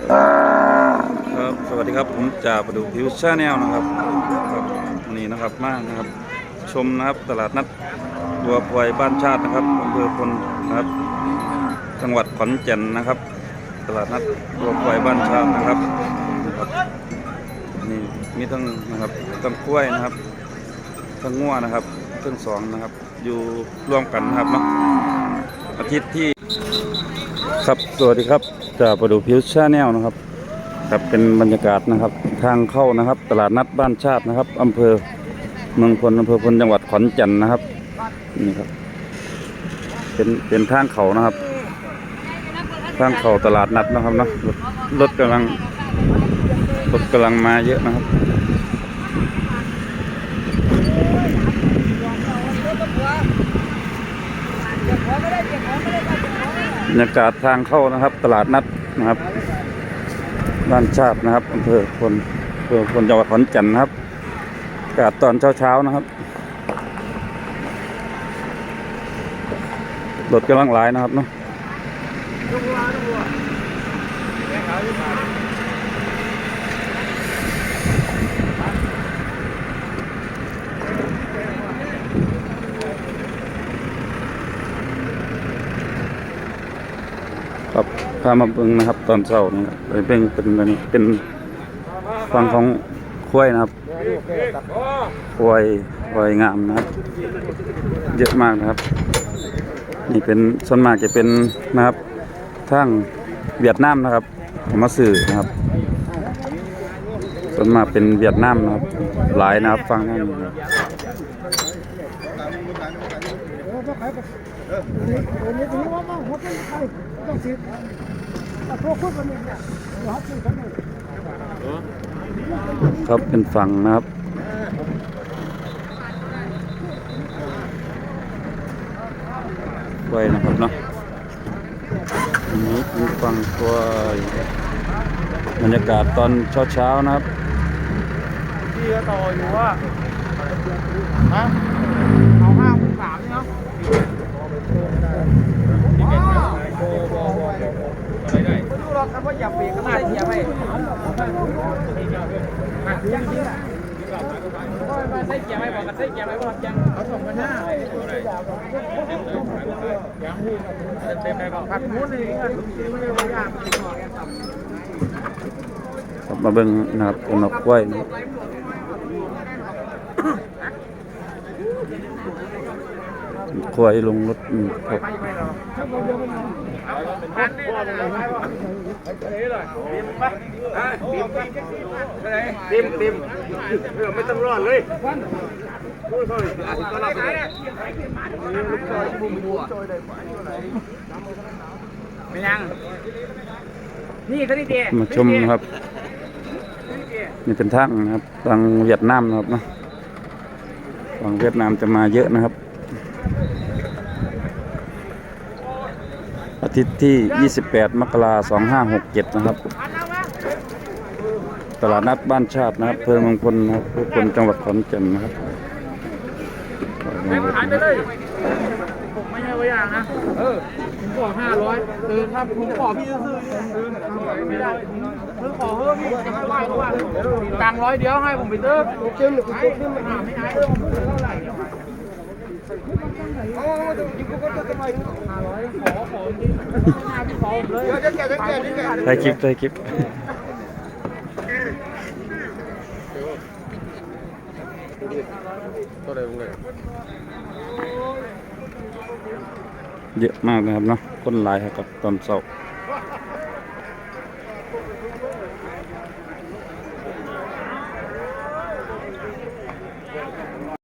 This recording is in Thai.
ครับสวัสดีครับผมจ่าประดูผิวชาแนลนะครับครับนี่นะครับมากนะครับ ชมนะครับตลาดนัดบัวพลอยบ้านชาตินะครับอำเภอพลนะครับ จังหวัดขอนแก่นนะครับ ตลาดนัดบัวพลอยบ้านชาตินะครับนะครับนี่มีทั้งนะครับทั้งกล้วยนะครับทั้งงัวนะครับทั้งสองนะครับ อยู่ร่วมกันนะครับเนาะอาทิตย์ที่ครับสวัสดีครับ จะไประดูพิวชาแนลนะครับ ครับเป็นบรรยากาศนะครับ ทางเข้านะครับ ตลาดนัดบ้านชาตินะครับอำเภอเมืองพลอำเภอพลจังหวัดขอนแก่นนะครับนี่ครับ เป็นเป็นทางเขานะครับ ทางเขาตลาดนัดนะครับเนาะรถรถกำลังรถกำลังมาเยอะนะครับ รรยากาศทางเข้านะครับ ตลาดนัดนะครับบ้านชาตินะครับอำเภอพลอำเภอพนจังหวัดขอนแก่นนะครับอากาศตอนเช้าๆนะครับรถกำลังหลายนะครับเนาะ พามาเบิ่งนะครับ ตอนเช้านี่ครับไปเบิ่เป็นอันนี้เป็นฟังของคุ้วยนะครับคุ้วยคุ้วยงามนะครับ เยอะมากนะครับ นี่เป็นส่วนมากจะเป็นนะครับทางเวียดนามนะครับเอามาสื่อนะครับส่วนมากเป็นเวียดนามนะครับ หลายนะครับฟังนั่นนะครับ ครับเป็นฝั่งนะครับไว้นะครับเนาะอันนี้เป็นฝั่งตัวบรรยากาศตอนเช้าๆนะครับพี่ก็ต่ออยู่ว่าฮะเอาห้าคูณสามเนาะ ไม่รู้หรอกครับว่าอย่าเบรกขนาดนี้อย่าไปใส่เกียร์ไม่บอกกันใส่เกียร์ไม่บอกยังเขาส่งกันหน้าเต็มเลยบอกผักมุ้นเลยไม่ได้ว่ายากมาเบิ่งนะครับเป็นนก กล้วยนะครับกล้วยลงรถอืมครับติมติมไม่ต้องรอดเลยพูดเขาเลยอาจจะรับเลยลูกซอยบุ้มบัวไม่ยังนี่เขาดีเดียมาชมครับ นี่เป็นทางนะครับทางเวียดนามนะครับเนาะ ฝั่งเวียดนามจะมาเยอะนะครับ อาทิตย์ที่ 28 มกราคม 2567 นะครับ ตลาดนัดบ้านชาตินะครับอำเภอเมืองพลนะครับอำเภอพลจังหวัดขอนแก่นนะครับหายไปเลยผมไม่ใช่ว่าอย่างนะ เออผม บอกห้าร้อยตื่นครับผมขอพี่ซื้อไม่ได้ซื้อขอเพิ่มพี่จะให้ไหวก็ว่าตังร้อยเดียวให้ผมไปเติมเชื่อมหรือไม่ขึ้นไม่หาไม่หายเรื่องผมเท่าไหร่โอ้ยกูก็จะไมห้าร้อยขอขอจริงหาพี่ขอเลยเดี๋ยวแกจะแกจะแกะถ่ายคลิปถ่ายคลิปตัวไหนมึงเลย เยอะมากนะครับเนาะคนหลายครับตอนเสาร์